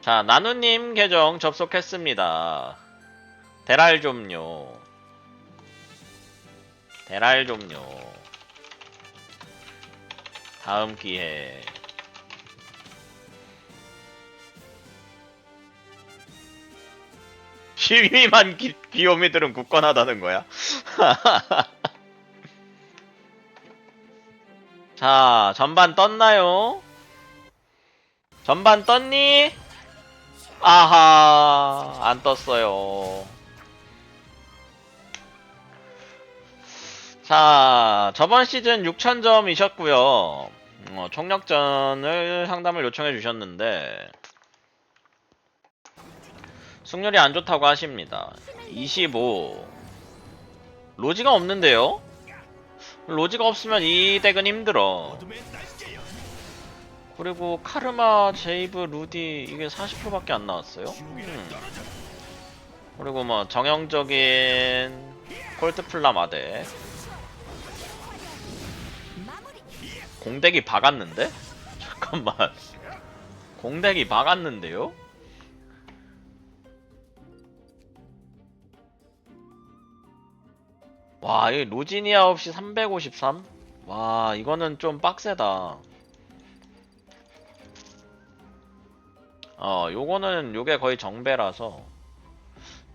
자, 나누님 계정 접속했습니다. 대랄 좀요. 대랄 좀요. 다음 기회. 시위만 기, 귀요미들은 굳건하다는 거야. 자, 전반 떴나요? 전반 떴니? 아하, 안 떴어요. 자, 저번 시즌 6,000점이셨고요. 어, 총력전을 상담을 요청해 주셨는데 승률이 안 좋다고 하십니다. 25. 로지가 없는데요? 로지가 없으면 이 덱은 힘들어. 그리고 카르마, 제이브, 루디 이게 40%밖에 안 나왔어요. 음. 그리고 뭐 정형적인 콜트플라 마대 공덱이 박았는데? 잠깐만 공덱이 박았는데요? 와, 이 로지니아 없이 353? 와, 이거는 좀 빡세다. 어, 요거는 요게 거의 정배라서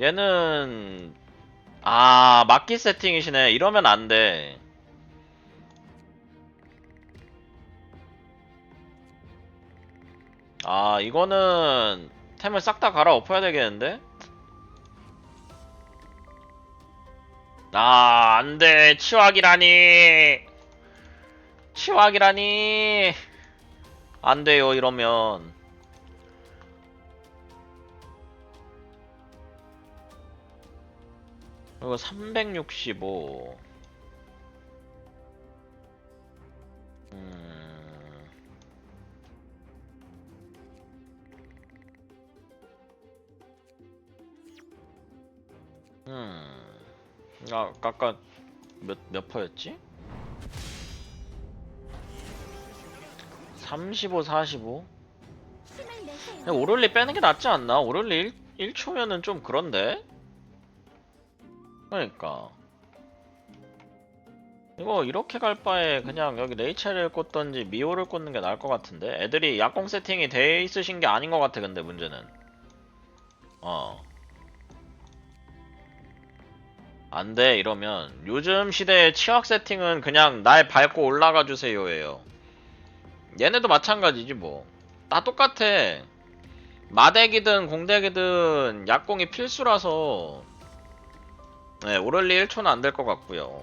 얘는 아, 막기 세팅이시네. 이러면 안 돼. 아, 이거는 템을 싹 다 갈아 엎어야 되겠는데? 아, 안 돼. 치확이라니. 치확이라니. 안 돼요, 이러면. 그리고 365. 음. 음. 아, 아까 몇, 몇 퍼였지? 35, 45? 그냥 오를리 빼는 게 낫지 않나? 오를리 1, 1초면은 좀 그런데? 그러니까. 이거 이렇게 갈 바에 그냥 여기 레이첼을 꽂던지 미호를 꽂는 게 나을 것 같은데? 애들이 약공 세팅이 돼 있으신 게 아닌 것 같아, 근데 문제는. 어. 안 돼, 이러면. 요즘 시대의 치약 세팅은 그냥 날 밟고 올라가 주세요예요. 얘네도 마찬가지지, 뭐. 다 똑같아. 마덱이든 공덱이든 약공이 필수라서. 네, 오럴리 1초는 안 될 것 같고요.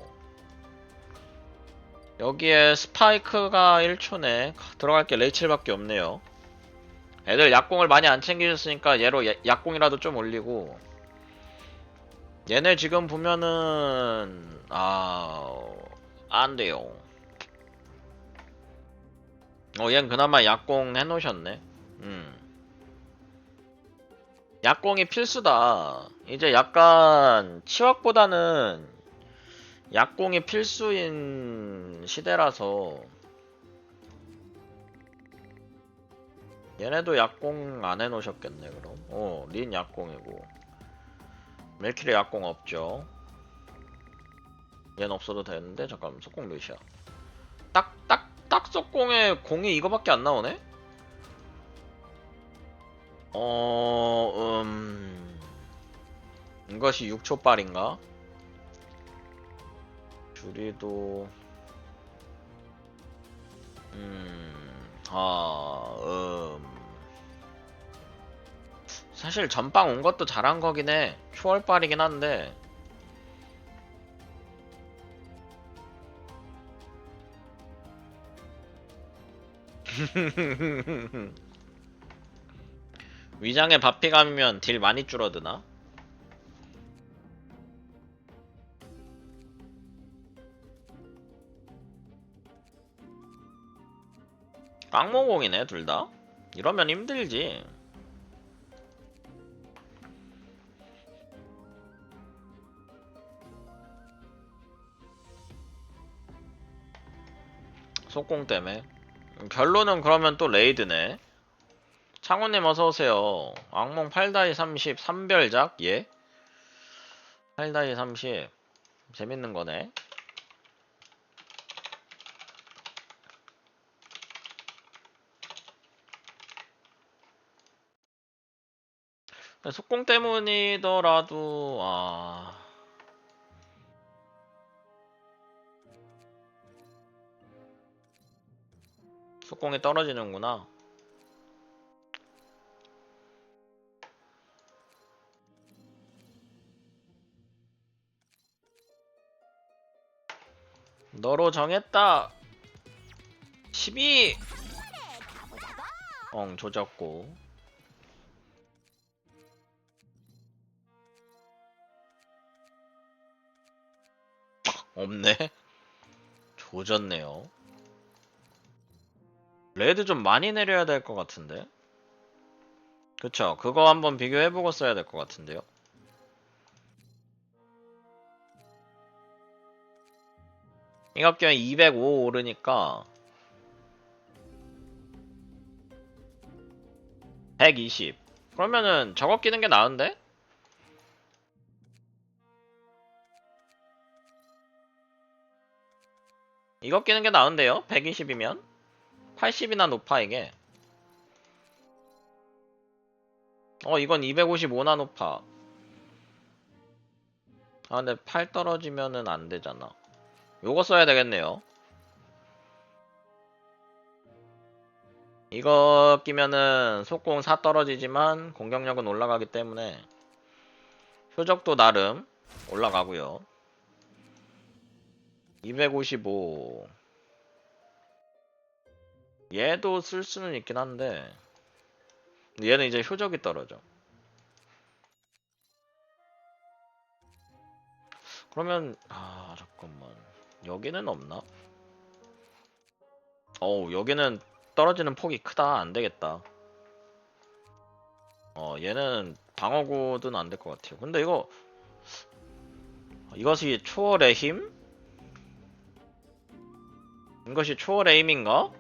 여기에 스파이크가 1초네. 들어갈 게 레이첼밖에 없네요. 애들 약공을 많이 안 챙기셨으니까 얘로 야- 약공이라도 좀 올리고 얘네 지금 보면은 아... 안 돼요. 어, 얜 그나마 약공 해놓으셨네. 음. 약공이 필수다. 이제 약간 치확보다는 약공이 필수인 시대라서 얘네도 약공 안 해놓으셨겠네 그럼. 어, 린 약공이고 멜키리 약공 없죠. 얘는 없어도 되는데 잠깐 속공 몇이야? 딱 딱 딱 속공에 공이 이거밖에 안 나오네? 어, 음, 이것이 6초빨인가? 줄이도, 음, 아, 음. 사실 전빵 온 것도 잘한 거긴 해. 초월빨이긴 한데. 위장에 바피 감으면 딜 많이 줄어드나? 깡모공이네 둘 다? 이러면 힘들지 속공 때문에 결론은 그러면 또 레이드네 창호님 어서오세요. 악몽 8다이 30 3별작? 예? 8다이 30 재밌는 거네. 속공 때문이더라도 아 속공이 떨어지는구나. 너로 정했다. 12. 엉 조졌고. 없네. 조졌네요. 레드 좀 많이 내려야 될 것 같은데. 그쵸. 그거 한번 비교해보고 써야 될 것 같은데요. 이갑경에 205 오르니까 120 그러면은 저거 끼는 게 나은데? 이거 끼는 게 나은데요? 120이면? 80이나 높아 이게 어 이건 255나 높아 아 근데 팔 떨어지면은 안 되잖아 요거 써야 되겠네요. 이거 끼면은 속공 4 떨어지지만 공격력은 올라가기 때문에 효적도 나름 올라가고요. 255 얘도 쓸 수는 있긴 한데 얘는 이제 효적이 떨어져. 그러면 아 잠깐만 여기는 없나? 어우 여기는 떨어지는 폭이 크다 안되겠다 어 얘는 방어구든 안 될 것 같아요 근데 이거 이것이 초월의 힘? 이것이 초월의 힘인가?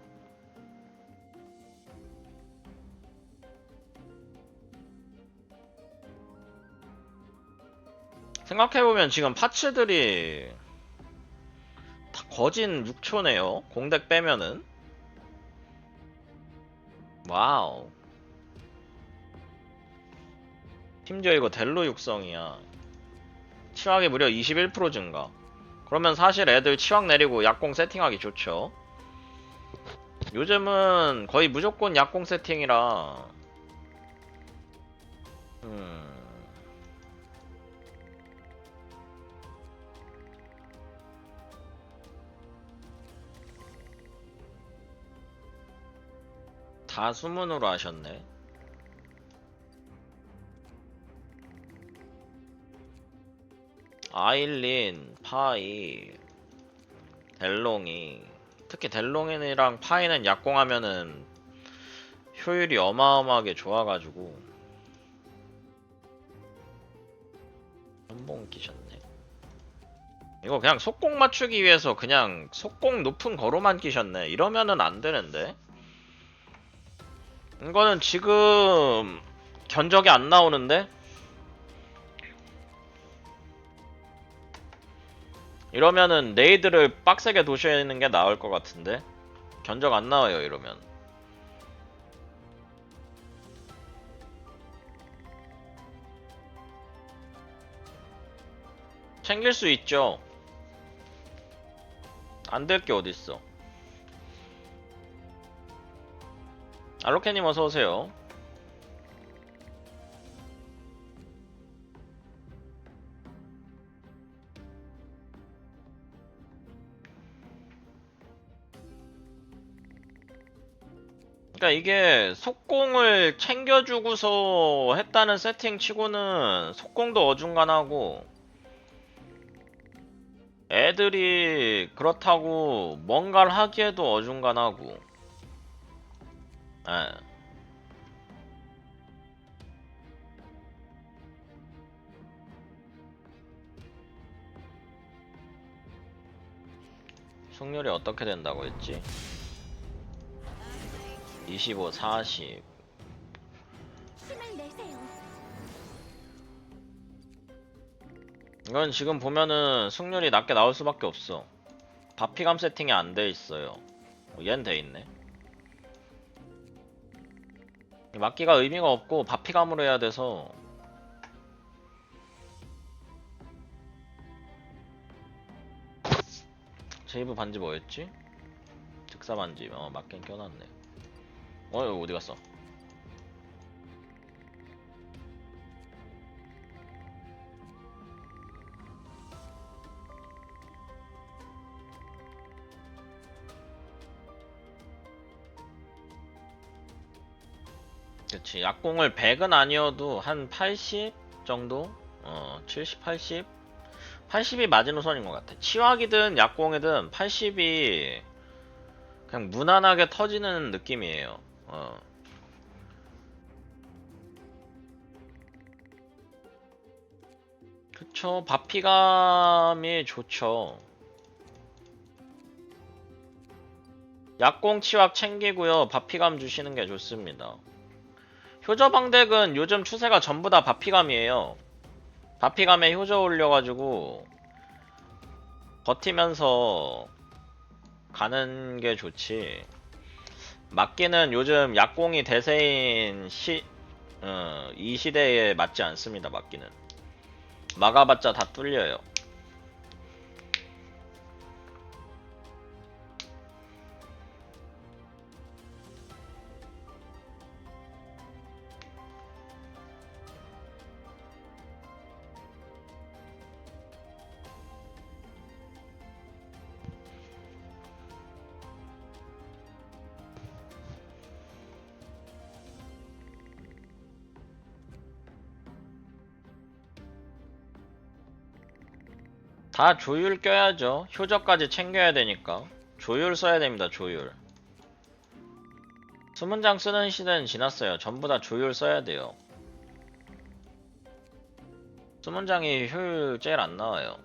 생각해보면 지금 파츠들이 다 거진 6초네요. 공덱 빼면은. 와우. 심지어 이거 델로 육성이야. 치확이 무려 21% 증가. 그러면 사실 애들 치확 내리고 약공 세팅하기 좋죠. 요즘은 거의 무조건 약공 세팅이라. 음. 다 수문으로 하셨네. 아일린, 파이, 델롱이 특히 델롱이랑 파이는 약공하면은 효율이 어마어마하게 좋아가지고 한번 끼셨네. 이거 그냥 속공 맞추기 위해서 그냥 속공 높은 거로만 끼셨네. 이러면은 안 되는데. 이거는 지금 견적이 안 나오는데? 이러면은 네이드를 빡세게 도시는 게 나을 것 같은데? 견적 안 나와요 이러면. 챙길 수 있죠. 안 될 게 어딨어 알로케님 어서 오세요. 그러니까 이게 속공을 챙겨주고서 했다는 세팅 치고는 속공도 어중간하고 애들이 그렇다고 뭔가를 하기에도 어중간하고 예. 승률이 어떻게 된다고 했지? 25, 40 힘을 내세요. 이건 지금 보면은 승률이 낮게 나올 수밖에 없어. 바피감 세팅이 안 돼 있어요. 어, 얘는 돼 있네. 이 막기가 의미가 없고 바피감으로 해야 돼서 제이브 반지 뭐였지? 즉사 반지. 어 맞긴 껴놨네. 어 어디 갔어? 그치. 약공을 100은 아니어도 한 80 정도? 어 70, 80? 80이 마지노선인 것 같아. 치확이든 약공이든 80이 그냥 무난하게 터지는 느낌이에요. 어. 그쵸. 바피감이 좋죠. 약공 치확 챙기고요. 바피감 주시는 게 좋습니다 효저 방덱은 요즘 추세가 전부 다 바피감이에요. 바피감에 효저 올려가지고 버티면서 가는 게 좋지. 막기는 요즘 약공이 대세인 시, 어, 이 시대에 맞지 않습니다. 막기는 막아봤자 다 뚫려요. 다 조율 껴야죠. 효저까지 챙겨야 되니까. 조율 써야 됩니다, 조율. 수문장 쓰는 시대는 지났어요. 전부 다 조율 써야 돼요. 수문장이 효율 제일 안 나와요.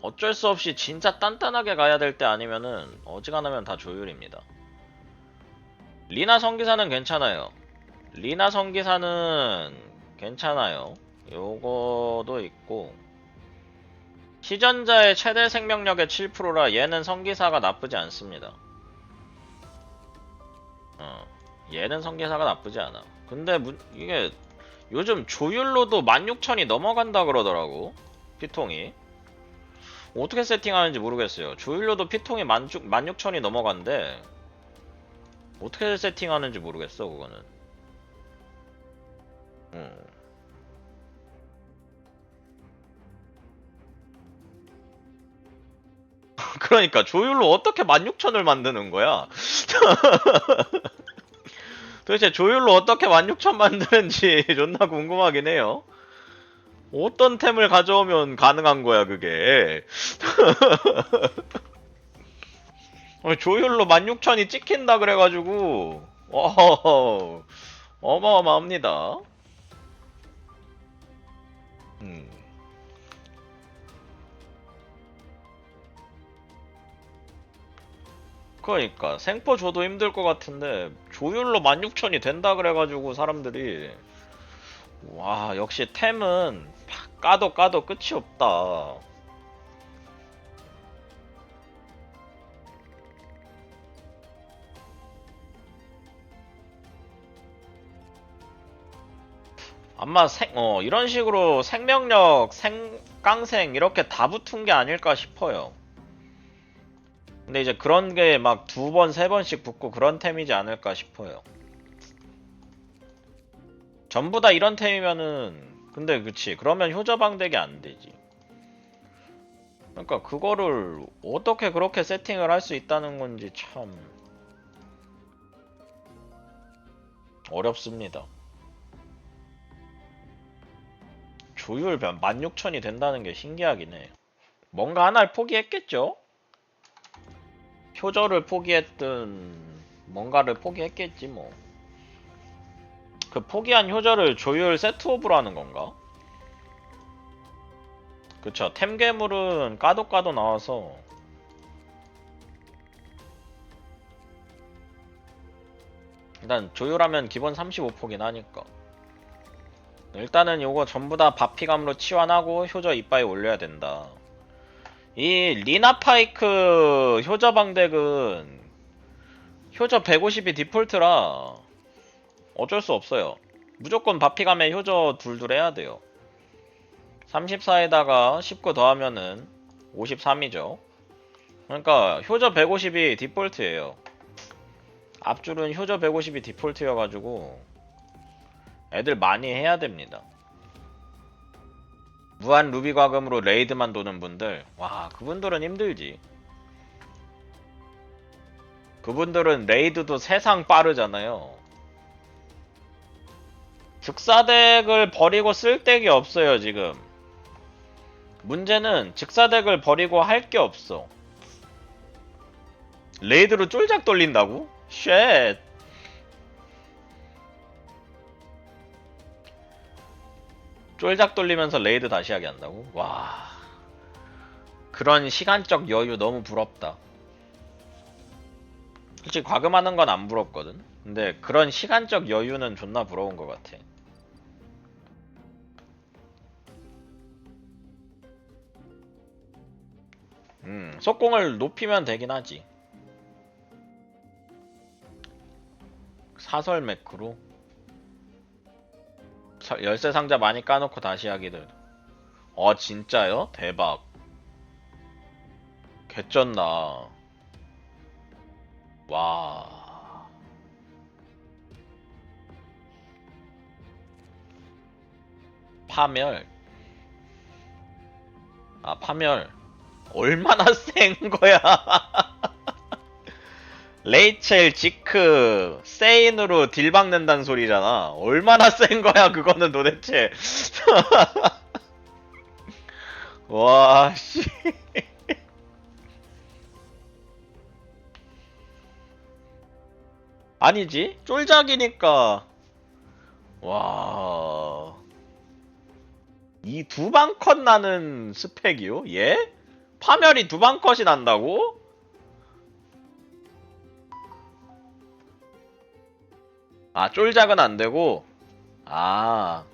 어쩔 수 없이 진짜 단단하게 가야 될 때 아니면은 어지간하면 다 조율입니다. 리나 성기사는 괜찮아요. 리나 성기사는 괜찮아요. 요거도 있고 시전자의 최대 생명력의 7%라 얘는 성기사가 나쁘지 않습니다. 어, 얘는 성기사가 나쁘지 않아. 근데 문- 이게 요즘 조율로도 16,000이 넘어간다 그러더라고. 피통이. 어떻게 세팅하는지 모르겠어요. 조율로도 피통이 16,000이 넘어간대. 어떻게 세팅하는지 모르겠어, 그거는. 음. 그러니까 조율로 어떻게 16,000을 만드는 거야? 도대체 조율로 어떻게 16,000 만드는지 존나 궁금하긴 해요. 어떤 템을 가져오면 가능한 거야, 그게. 조율로 16,000이 찍힌다 그래가지고, 와, 어마어마합니다. 음. 그러니까 생포 줘도 힘들 것 같은데 조율로 16,000이 된다 그래가지고 사람들이 와 역시 템은 까도 까도 끝이 없다. 아마 생, 어, 이런 식으로 생명력, 생, 깡생 이렇게 다 붙은 게 아닐까 싶어요. 근데 이제 그런 게 막 두 번, 세 번씩 붙고 그런 템이지 않을까 싶어요. 전부 다 이런 템이면은, 근데 그치. 그러면 효저방덱이 안 되지. 그러니까 그거를 어떻게 그렇게 세팅을 할 수 있다는 건지 참 어렵습니다. 조율 16,000이 된다는 게 신기하긴 해. 뭔가 하나를 포기했겠죠? 효저를 포기했든 뭔가를 포기했겠지 뭐. 그 포기한 효저를 조율 세트업으로 하는 건가? 그쵸. 템괴물은 까도 까도 나와서 일단 조율하면 기본 35포긴 하니까 일단은 요거 전부 다 바피감으로 치환하고 효저 이빠이 올려야 된다. 이 리나 파이크 효저 방덱은 효저 150이 디폴트라 어쩔 수 없어요. 무조건 바피감에 효저 둘둘 해야 돼요. 34에다가 19 더하면은 53이죠. 그러니까 효저 150이 디폴트예요. 앞줄은 효저 150이 디폴트여가지고 애들 많이 해야 됩니다. 무한 루비 과금으로 레이드만 도는 분들, 와, 그분들은 힘들지. 그분들은 레이드도 세상 빠르잖아요. 즉사덱을 버리고 쓸 덱이 없어요, 지금. 문제는 즉사덱을 버리고 할 게 없어. 레이드로 쫄작 돌린다고? 쉣. 쫄작 돌리면서 레이드 다시 하게 한다고? 와. 그런 시간적 여유 너무 부럽다. 솔직히 과금하는 건 안 부럽거든? 근데 그런 시간적 여유는 존나 부러운 것 같아. 음, 속공을 높이면 되긴 하지. 사설 매크로 사- 열쇠 상자 많이 까놓고 다시 하기들. 어 진짜요? 대박. 개쩐다. 와. 파멸. 아 파멸. 얼마나 센 거야? 레이첼, 지크, 세인으로 딜 박는다는 소리잖아. 얼마나 센 거야, 그거는 도대체. 와, 씨. 아니지? 쫄작이니까. 와. 이 두 방 컷 나는 스펙이요? 예? 파멸이 두 방 컷이 난다고? 아, 쫄작은 안 되고? 아.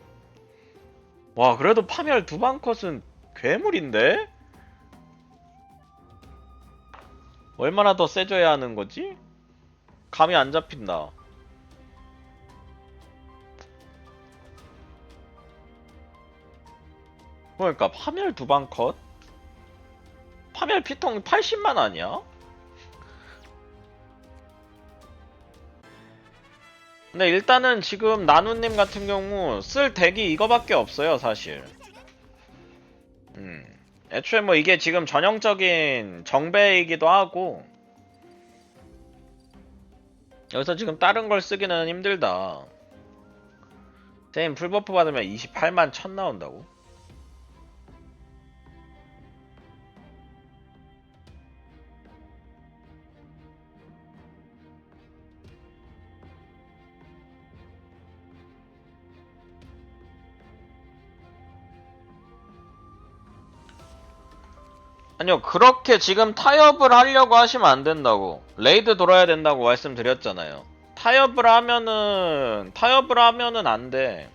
와, 그래도 파멸 두방 컷은 괴물인데? 얼마나 더 세져야 하는 거지? 감이 안 잡힌다. 그러니까 파멸 두방 컷? 파멸 피통 80만 아니야? 근데 일단은 지금 나누님 같은 경우 쓸 덱이 이거밖에 없어요 사실 음 애초에 뭐 이게 지금 전형적인 정배이기도 하고 여기서 지금 다른 걸 쓰기는 힘들다 세임 풀버프 받으면 28만 천 나온다고? 아니요, 그렇게 지금 타협을 하려고 하시면 안 된다고. 레이드 돌아야 된다고 말씀드렸잖아요. 타협을 하면은, 타협을 하면은 안 돼.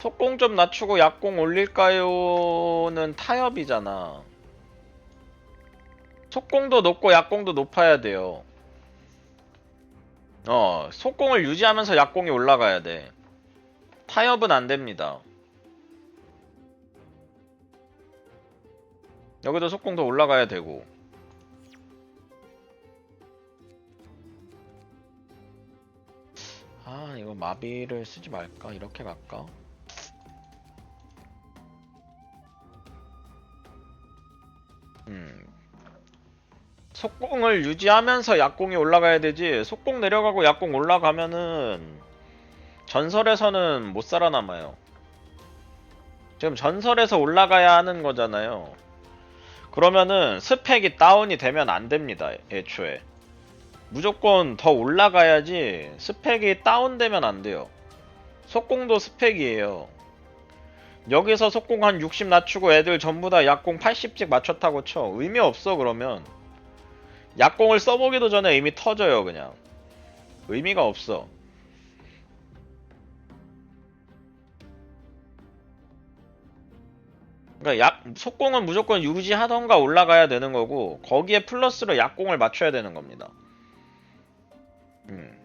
속공 좀 낮추고 약공 올릴까요?는 타협이잖아. 속공도 높고 약공도 높아야 돼요. 어, 속공을 유지하면서 약공이 올라가야 돼. 타협은 안 됩니다. 여기도 속공 더 올라가야 되고. 아 이거 마비를 쓰지 말까? 이렇게 갈까? 음. 속공을 유지하면서 약공이 올라가야 되지. 속공 내려가고 약공 올라가면은 전설에서는 못 살아남아요. 지금 전설에서 올라가야 하는 거잖아요 그러면은 스펙이 다운이 되면 안 됩니다. 애초에. 무조건 더 올라가야지 스펙이 다운되면 안 돼요. 속공도 스펙이에요. 여기서 속공 한 60 낮추고 애들 전부 다 약공 80씩 맞췄다고 쳐. 의미 없어 그러면. 약공을 써보기도 전에 이미 터져요 그냥. 의미가 없어. 그러니까 약 속공은 무조건 유지하던가 올라가야 되는 거고 거기에 플러스로 약공을 맞춰야 되는 겁니다. 음.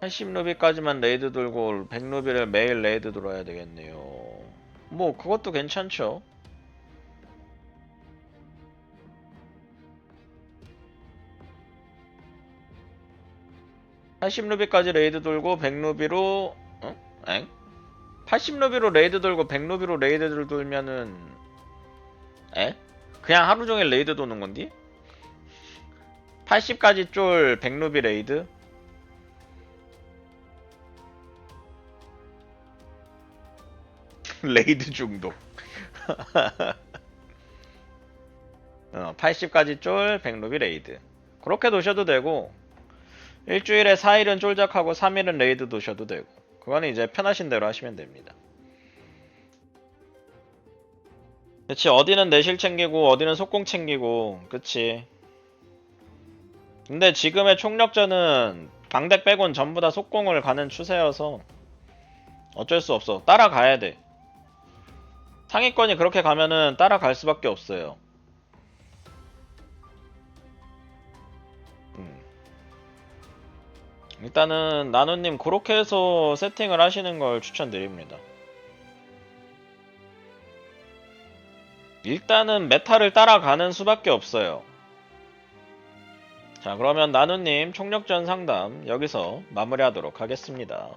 (80 루비까지만 레이드 돌고 100 루비를 매일 레이드 돌아야 되겠네요 뭐 그것도 괜찮죠 (80 루비까지 레이드 돌고 100 루비로 어? 엥? 80 루비로 레이드 돌고 100 루비로 레이드를 돌면은 에? 그냥 하루 종일 레이드 도는 건디? 80까지 쫄 100루비 레이드? 레이드 중독. 어, 80까지 쫄 100루비 레이드. 그렇게 도셔도 되고 일주일에 4일은 쫄작하고 3일은 레이드 도셔도 되고. 그거는 이제 편하신 대로 하시면 됩니다. 그치 어디는 내실 챙기고 어디는 속공 챙기고 그치. 근데 지금의 총력전은 방덱 빼곤 전부 다 속공을 가는 추세여서 어쩔 수 없어. 따라가야 돼. 상위권이 그렇게 가면은 따라갈 수밖에 없어요 일단은 나누님 그렇게 해서 세팅을 하시는 걸 추천드립니다 일단은 메타를 따라가는 수밖에 없어요. 자, 그러면 나누님 총력전 상담 여기서 마무리하도록 하겠습니다.